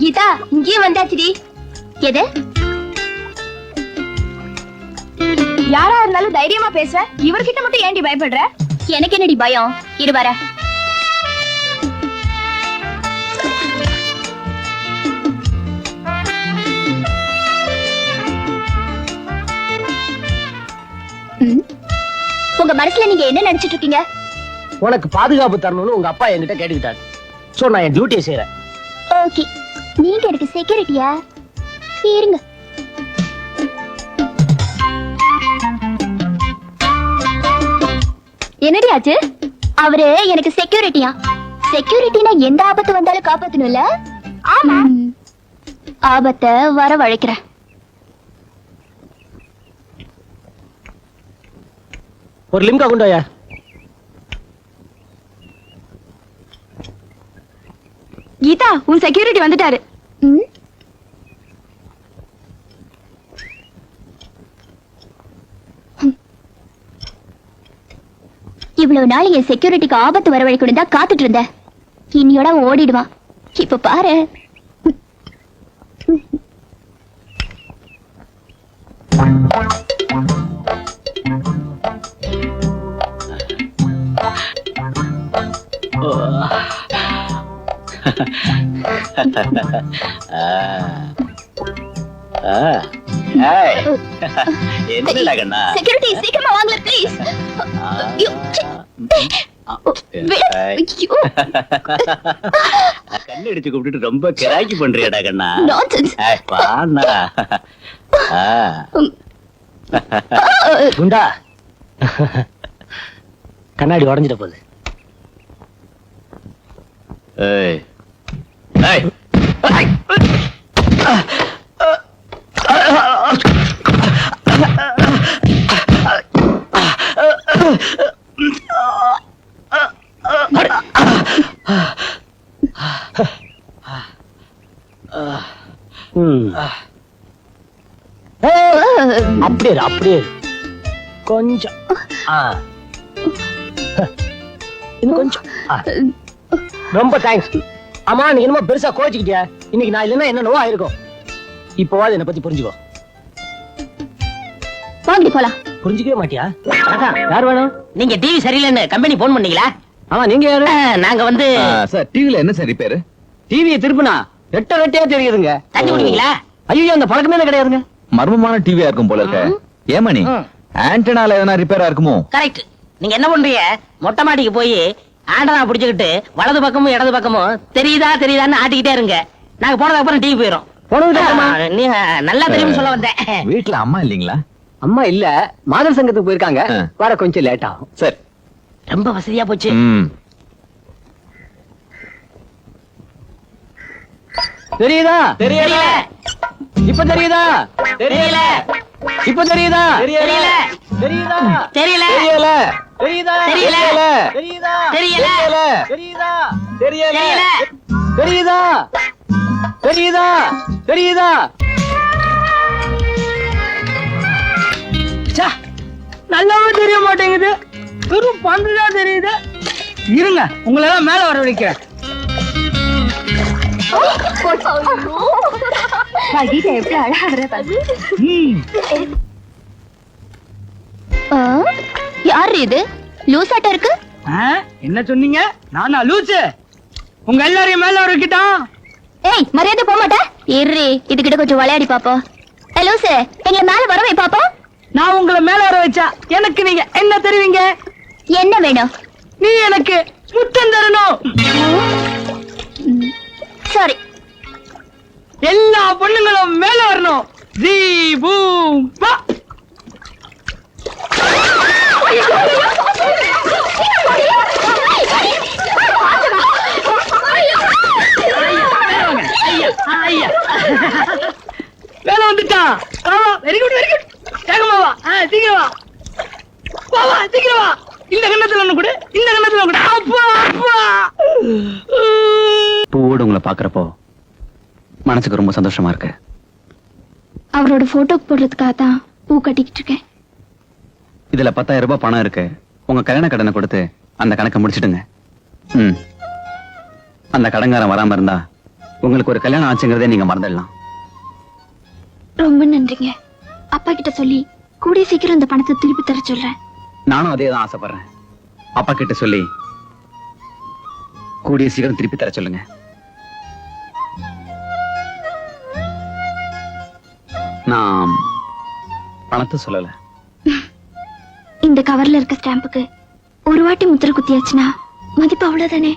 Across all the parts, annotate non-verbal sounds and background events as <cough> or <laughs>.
கீதா இங்கேயே வந்தாச்சுடி. எது? யாரா இருந்தாலும் தைரியமா பேசுற. இவர்கிட்ட மட்டும் ஏன்டி பயப்படுற? எனக்கு என்னடி பயம்? இரு வர. உங்க மனசுல நீங்க என்ன நினைச்சிட்டு இருக்கீங்க? உனக்கு பாதுகாப்பு தரணும்னு உங்க அப்பா என்கிட்ட கேட்டுக்கிட்டாரு. சோ நான் என் டியூட்டியை செய்யறேன் ஓகே நீங்க எனக்கு செக்யூரிட்டியா இருங்க. என்னடி ஆச்சு? அவரு எனக்கு செக்யூரிட்டியா செக்யூரிட்டினா எந்த ஆபத்து வந்தாலும் காப்பாத்தணும்ல? ஆமா. ஆபத்தை வரவழைக்கிறேன். ஒரு லிம்கா கொண்டு வாயா. கீதா உன் செக்யூரிட்டி வந்துட்டாரு? இவ்வளவு நாள் என் செக்யூரிட்டிக்கு ஆபத்து வரவழைக்கணும் தான் காத்துட்டு இருந்தேன். இன்னியோட அவன் ஓடிடுவான். இப்ப பாரு. <laughs> <laughs> என்னடா கண்ணா? செக்யூரிட்டி சீக்கிரமா வாங்கல ப்ளீஸ் <laughs> கண்ணு அடிச்சு கூப்பிட்டுட்டு ரொம்ப கிராக்கி பண்றியாடா கண்ணா. குண்டா. கண்ணாடி உடஞ்சிட போகுது. ஏய். ஏய். ஏய். ம். ஏய், அப்படியே இரு, அப்படியே இரு. கொஞ்சம் ஆ. இன்னும் கொஞ்சம் ஆ. ரொம்ப தேங்க்ஸ் ஆமா நீ என்னமோ பெருசா கோச்சுக்கிட்டியா இன்னைக்கு நான் இல்லைன்னா என்னென்னவோ ஆயிருக்கும்? இப்போவாது என்னை பத்தி புரிஞ்சுக்கோ. வாங்கடி போலாம். புரிஞ்சுக்கவே மாட்டியா? யார் வேணும்? நீங்க டிவி சரியில்லைன்னு கம்பெனி போன் பண்ணீங்களா? ஆமா நீங்க யாரு? நாங்க வந்து சார் டிவில என்ன சார் ரிப்பேர்? டிவியை திருப்பினா ரெட்ட ரெட்டையா தெரியுதுங்க. தண்ணி குடிப்பீங்களா? ஐயோ அந்த பழக்கமே கிடையாதுங்க. மர்மமான டிவியா இருக்கும் போல இருக்க. ஏமணி. ஆண்டனால எதனா ரிப்பேரா இருக்குமோ? கரெக்ட் நீங்க என்ன பண்றீங்க? மொட்டை மாடிக்கு போய் ஆண்டனா புடிச்சுக்கிட்டு வலது பக்கமும் இடது பக்கமும் தெரியுதா தெரியுதான்னு ஆட்டிக்கிட்டே இருங்க. நாங்க போனதுக்கு அப்புறம் டிவி போயிரும். போனதுக்கு அப்புறமா? அஹ், நீ நல்லா தெரியும் சொல்ல வந்தேன். வீட்ல அம்மா இல்லீங்களா? அம்மா இல்ல மாதர் சங்கத்துக்கு போயிருக்காங்க. வர கொஞ்சம் லேட் ஆகும். சரி. ரொம்ப வசதியா போச்சு. தெரியுதா? தெரியல. இப்ப தெரியுதா? தெரியல. இப்ப தெரியுதா? தெரியல. தெரியுதா? தெரியல. தெரியல. தெரியுதா? தெரியல. தெரியுதா? தெரியல. தெரியுதா? தெரியல. தெரியுதா? தெரியுதா? தெரியுதா? ச்சே, நல்லாவே தெரிய மாட்டேங்குது. வெறும் பண்டுதா தெரியுது. இருங்க. உங்களை எல்லாம் மேல வர வைக்கிறேன். கீதா எப்படி அழகாடுற யாரு இது? லூசாட்ட இருக்கு? என்ன சொன்னீங்க? நானா லூச்சு உங்க எல்லாரையும் மேல வர வைக்கிட்டான் ஏய் மரியாதை போக மாட்டே இரு இதுகிட்ட கொஞ்சம் விளையாடி பாப்போம். ஏய், லூசு எங்களை மேல வர வை பாப்போம். நான் உங்களை மேல வர வச்சா எனக்கு நீங்க என்ன தருவீங்க? என்ன வேணும்? நீ எனக்கு முத்தம் தரணும். பொண்ணுங்களும் மேல வரணும். ஜீ பூம் பா. வேலை வந்துட்டான். வெரி குட் வெரி குட் வேகமாவா ஆ, சீக்கிரம் வா. வா வா சீக்கிரம் வா. இந்த கண்ணத்துல ஒண்ணு கூட. இந்த கண்ணத்துல ஒண்ணு கொடு. அப்பா அப்பா. பூவோடு உங்களை பாக்குறப்போ மனசுக்கு ரொம்ப சந்தோஷமா இருக்கு. அவரோட போட்டோக்கு போடுறதுக்காக தான் பூ கட்டிக்கிட்டு இருக்கேன். இதுல பத்தாயிரம் ரூபாய் பணம் இருக்கு. உங்க கல்யாண கடனை கொடுத்து அந்த கணக்கை முடிச்சிடுங்க. ம். அந்த கடன்காரன் வராம இருந்தா உங்களுக்கு ஒரு கல்யாணம் ஆச்சுங்கிறதே நீங்க மறந்துடலாம். ரொம்ப நன்றிங்க. அப்பா கிட்ட சொல்லி கூடிய சீக்கிரம் இந்த பணத்தை திருப்பி தர சொல்றேன். நானும் அதே தான் ஆசைப்படுறேன். அப்பா கிட்ட சொல்லி கூடிய சீக்கிரம் திருப்பி தர சொல்லுங்க. நான் பணத்தை சொல்லல. இந்த கவர்ல இருக்க ஸ்டாம்புக்கு ஒரு வாட்டி முத்திரை குத்தியாச்சுன்னா மதிப்பு அவ்வளவுதானே?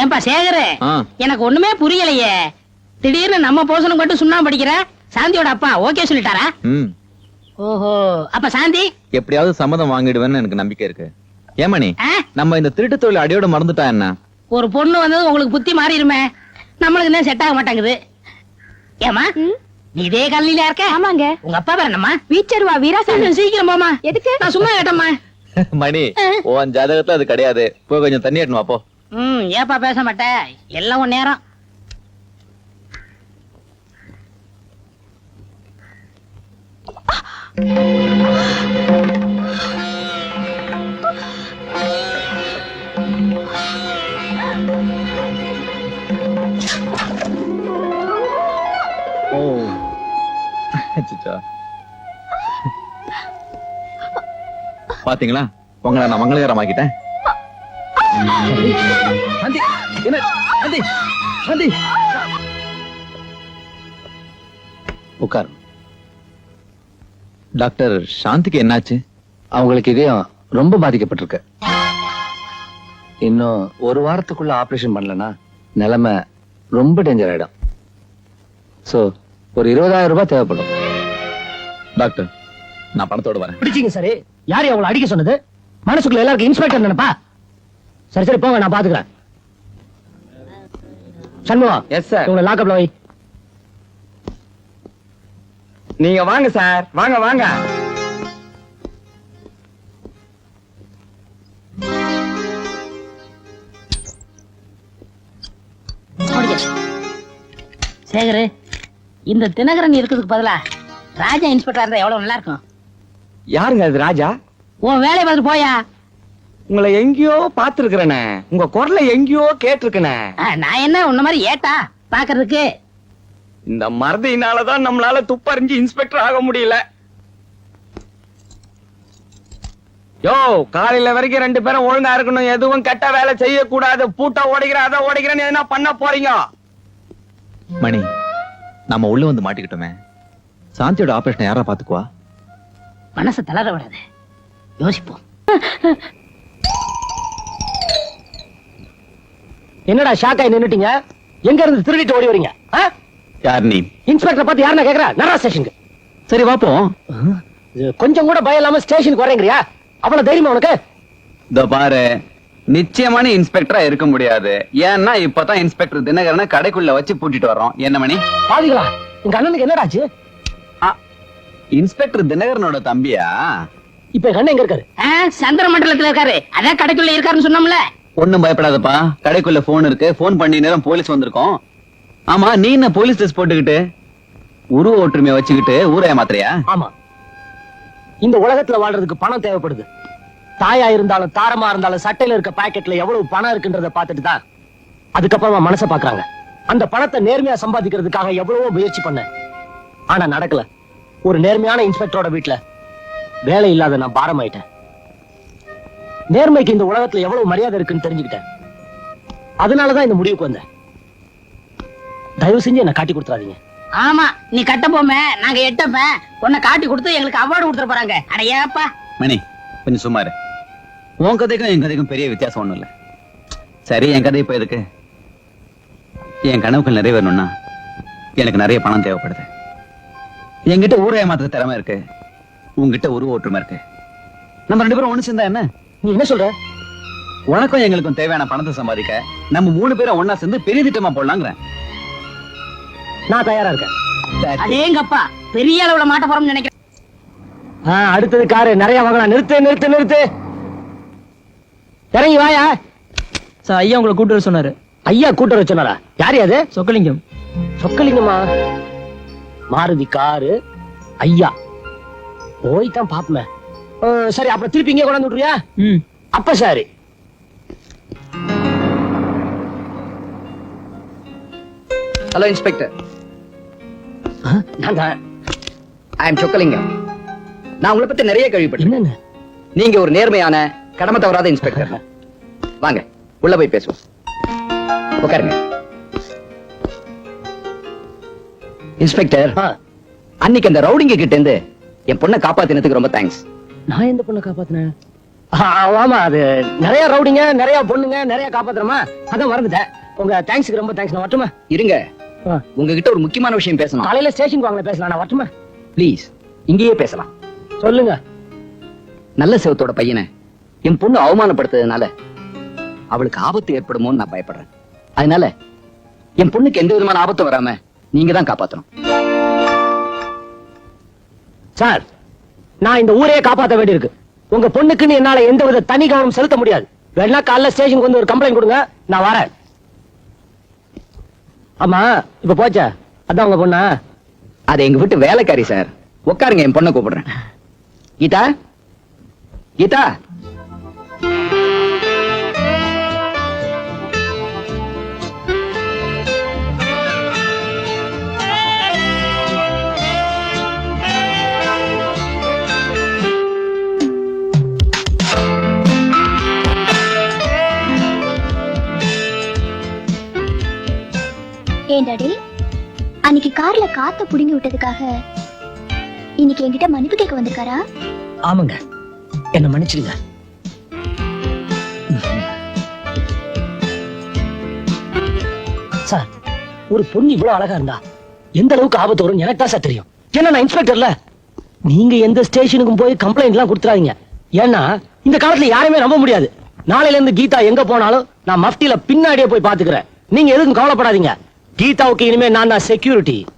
ஏன்பா சேகரு. எனக்கு ஒண்ணுமே புரியலையே. திடீர்னு நம்ம போசனம் மட்டும் சுண்ணாம்பு படிக்கிற சாந்தியோட அப்பா ஓகே சொல்லிட்டாரா? ம். ஓஹோ அப்ப சாந்தி? எப்படியாவது சம்மதம் வாங்கிடுவேன்னு எனக்கு நம்பிக்கை இருக்கு. ஏமணி ஆ? நம்ம இந்த திருட்டு தொழில் அடியோட மறந்துட்டா என்ன? ஒரு பொண்ணு வந்தது உங்களுக்கு புத்தி மாறிடுமே. நம்மளுக்கு என்ன செட் ஆக மாட்டாங்குது. ஏமா நீ இதே கல்லில இருக்க? ஆமாங்க. உங்க அப்பா பேர் என்னம்மா? வீச்சருவா வீராசாமி சீக்கிரம் போமா எதுக்கு? நான் சும்மா கேட்டம்மா. <laughs> மணி உன் ஜாதகத்துல அது கிடையாது. போய் கொஞ்சம் தண்ணி வா போ. ம் ஏப்பா பேச மாட்டேன் எல்லாம் உன் நேரம். ஓ. அச்சச்சோ. பாத்தீங்களா? உங்களை நான் மங்களகரமாக்கிட்டேன். என்ன? ஆண்டி. உட்கார் டாக்டர் சாந்திக்கு என்னாச்சு? அவங்களுக்கு இதயம் ரொம்ப பாதிக்கப்பட்டிருக்கு. இன்னும் ஒரு வாரத்துக்குள்ள ஆபரேஷன் பண்ணலனா நிலைமை ரொம்ப டேஞ்சர் ஆயிடும். சோ ஒரு இருபதாயிரம் ரூபாய் தேவைப்படும். டாக்டர் நான் பணத்தோட வரேன். பிடிச்சிங்க சரி. யாரு அவங்களை அடிக்க சொன்னது? மனசுக்குள்ள எல்லாருக்கும் இன்ஸ்பெக்டர் நினைப்பா? சரி சரி போங்க நான் பாத்துக்கிறேன். சண்முகம் எஸ் சார் இவங்களை லாக்அப்ல வை. நீங்க வாங்க சார். வாங்க வாங்க. சேகரு இந்த தினகரன் இருக்கிறதுக்கு பதிலா ராஜா இன்ஸ்பெக்டர் இருந்தா எவ்வளவு நல்லா இருக்கும் யாருங்க அது ராஜா? உன் வேலையை பார்த்துட்டு போயா? உங்களை எங்கேயோ பாத்துருக்கிறேனே உங்க குரலை எங்கேயோ கேட்டிருக்கனே. நான் என்ன உன்ன மாதிரி ஏட்டா பாக்குறதுக்கு இந்த மறதியினாலதான் நம்மளால துப்பறிஞ்சு இன்ஸ்பெக்டர் ஆக முடியல. யோ காலையில வரைக்கும் ரெண்டு பேரும் ஒழுங்கா இருக்கணும். எதுவும் கெட்ட வேலை செய்யக்கூடாது. பூட்டை ஓடிக்கிற அதை ஓடிக்கிறேன்னு என்ன பண்ண போறீங்க? மணி நாம உள்ள வந்து மாட்டிக்கிட்டோமே. சாந்தியோட ஆபரேஷன் யாரா பாத்துக்குவா மனசை தளர விடாது. யோசிப்போம். என்னடா ஷாக் ஆகி நின்னுட்டீங்க? எங்க இருந்து திருடிட்டு ஓடி வரீங்க? யார் நீ? இன்ஸ்பெக்டர் பார்த்து யாருன்னா கேக்குறா? நரா ஸ்டேஷனுக்கு. சரி வாப்போம் இது கொஞ்சம் கூட பயம் இல்லாம ஸ்டேஷனுக்கு வரேங்கிறியா அவ்வளவு தைரியமா உனக்கு? இதோ பாரு நிச்சயமான இன்ஸ்பெக்டரா இருக்க முடியாது. ஏன்னா இப்பதான் இன்ஸ்பெக்டர் தினகரனை கடைக்குள்ள வச்சு பூட்டிட்டு வர்றோம். என்ன மணி? பாவிகளா எங்க அண்ணனுக்கு என்னடாச்சு இன்ஸ்பெக்டர் தினகரனோட தம்பியா? இப்ப எங்க அண்ணன் எங்க இருக்காரு? சந்திர மண்டலத்துல இருக்காரு. அதான் கடைக்குள்ள இருக்காருன்னு சொன்னோம்ல. ஒண்ணும் பயப்படாதப்பா. கடைக்குள்ள போன் இருக்கு. போன் பண்ணி நேரம் போலீஸ் வந்திருக்கோம். ஆமா நீ என்ன போலீஸ் ட்ரெஸ் போட்டுக்கிட்டு உருவ ஒற்றுமையை வச்சுக்கிட்டு ஊரைய மாத்திரையா ஆமா. இந்த உலகத்துல வாழ்றதுக்கு பணம் தேவைப்படுது. தாயா இருந்தாலும் தாரமா இருந்தாலும் சட்டையில இருக்க பாக்கெட்ல எவ்வளவு பணம் இருக்குன்றத பார்த்துட்டு தான் அதுக்கப்புறமா மனசை பாக்குறாங்க அந்த பணத்தை நேர்மையா சம்பாதிக்கிறதுக்காக எவ்வளவோ முயற்சி பண்ணேன். ஆனா நடக்கல. ஒரு நேர்மையான இன்ஸ்பெக்டரோட வீட்ல வேலை இல்லாத நான் பாரமாயிட்டேன். நேர்மைக்கு இந்த உலகத்துல எவ்வளவு மரியாதை இருக்குன்னு தெரிஞ்சுக்கிட்டேன். அதனாலதான் இந்த முடிவுக்கு வந்தேன். தயவு செஞ்சு என்ன காட்டி கொடுத்துறாதீங்க. ஆமா நீ கட்ட போமே நாங்க எட்டப்ப உன்னை காட்டி கொடுத்து எங்களுக்கு அவார்டு கொடுத்துட போறாங்க. அட ஏப்பா. மணி கொஞ்சம் சும்மா இரு. உன் கதைக்கும் என் கதைக்கும் பெரிய வித்தியாசம் ஒண்ணும் இல்ல. சரி என் கதை இப்ப எதுக்கு? என் கனவுகள் நிறைவேறணும்னா எனக்கு நிறைய பணம் தேவைப்படுது. என்கிட்ட ஊரை ஏமாத்த திறமை இருக்கு. உன்கிட்ட உருவ ஒற்றுமை இருக்கு. நம்ம ரெண்டு பேரும் ஒண்ணு சேர்ந்தா என்ன? நீ என்ன சொல்ற? உனக்கும் எங்களுக்கும் தேவையான பணத்தை சம்பாதிக்க நம்ம மூணு பேரும் ஒண்ணா சேர்ந்து பெரிய திட்டமா போடலாங்கிறேன். நான் தயாரா இருக்கேன். அதேங்கப்பா பெரிய அளவுல மாட்ட போறோம்னு நினைக்கிறேன். ஆ, அடுத்தது காரு. நிறைய வாங்கலாம் நிறுத்து நிறுத்து நிறுத்து. இறங்கி வாயா. சார் ஐயா உங்களை கூட்டு வர சொன்னாரு. ஐயா கூட்ட வச்சனாரா யாரு அது? சொக்கலிங்கம். சொக்கலிங்கம்மா மாருதி காரு. ஐயா. போய் தான் பாப்பமே சரி அப்புறம் திருப்பி இங்கே கொண்டாந்து விட்டுறியா ம். அப்ப சரி. ஹலோ இன்ஸ்பெக்டர் நான் தான் ஐ எம் சொக்கலிங்கம். நான் உங்களை பத்தி நிறைய கேள்விப்பட்டேன் நீங்க ஒரு நேர்மையான கடமை தவறாத இன்ஸ்பெக்டர் வாங்க உள்ள போய் பேசுவோம். உட்காருங்க. இன்ஸ்பெக்டர் அன்னைக்கு அந்த ரவுடிங்க கிட்ட இருந்து என் பொண்ணை காப்பாத்தினதுக்கு ரொம்ப தேங்க்ஸ் நான் எந்த பொண்ணை காப்பாத்தினேன்? ஆமா அது நிறைய ரவுடிங்க நிறைய பொண்ணுங்க நிறைய காப்பாத்துறமா? அதான் மறந்துட்டேன். உங்க தேங்க்ஸ்க்கு ரொம்ப தேங்க்ஸ் நான் வரட்டுமா? இருங்க. உங்ககிட்ட ஒரு முக்கியமான விஷயம் பேசணும். காலையில ஸ்டேஷனுக்கு வாங்க பேசலாம் நான் வரட்டுமா? ப்ளீஸ் இங்கேயே பேசலாம். சொல்லுங்க. நல்ல சிவத்தோட பையனை என் பொண்ணு அவமானப்படுத்ததுனால அவளுக்கு ஆபத்து ஏற்படுமோன்னு நான் பயப்படுறேன். அதனால என் பொண்ணுக்கு எந்த விதமான ஆபத்தும் வராம நீங்க தான் காப்பாத்தணும். சார் நான் இந்த ஊரையே காப்பாத்த வேண்டியிருக்கு. உங்க பொண்ணுக்குன்னு என்னால எந்த வித தனி கவனம் செலுத்த முடியாது. வேணா காலைல ஸ்டேஷனுக்கு வந்து ஒரு கம்ப்ளைண்ட் கொடுங்க நான் வரேன். ஆமா இப்ப போச்சா? அதான் உங்க பொண்ணா? அது எங்க வீட்டு வேலைக்காரி சார். உட்காருங்க என் பொண்ணை கூப்பிடுறேன். கீதா? கீதா? கார்ல காத்த புடுங்கி விட்டதுக்காக இன்னைக்கு என்கிட்ட மன்னிப்பு கேட்க வந்திருக்காரா? ஆமாங்க. என்ன மன்னிச்சிடுங்க. சார் ஒரு பொண்ணு இவ்வளவு அழகா இருந்தா எந்த அளவுக்கு ஆபத்து வரும் எனக்கு தான் சார் தெரியும். ஏன்னா நான் இன்ஸ்பெக்டர்ல. நீங்க எந்த ஸ்டேஷனுக்கும் போய் கம்ப்ளைண்ட் எல்லாம் கொடுத்துறாதீங்க. ஏன்னா இந்த காலத்துல யாரையுமே நம்ப முடியாது. நாளையில இருந்து கீதா எங்க போனாலும் நான் மஃப்டில பின்னாடியே போய் பாத்துக்கிறேன். நீங்க எதுக்கும் கவலைப்படாதீங்க. கீதாவுக்கு இனிமே நான் தான் செக்யூரிட்டி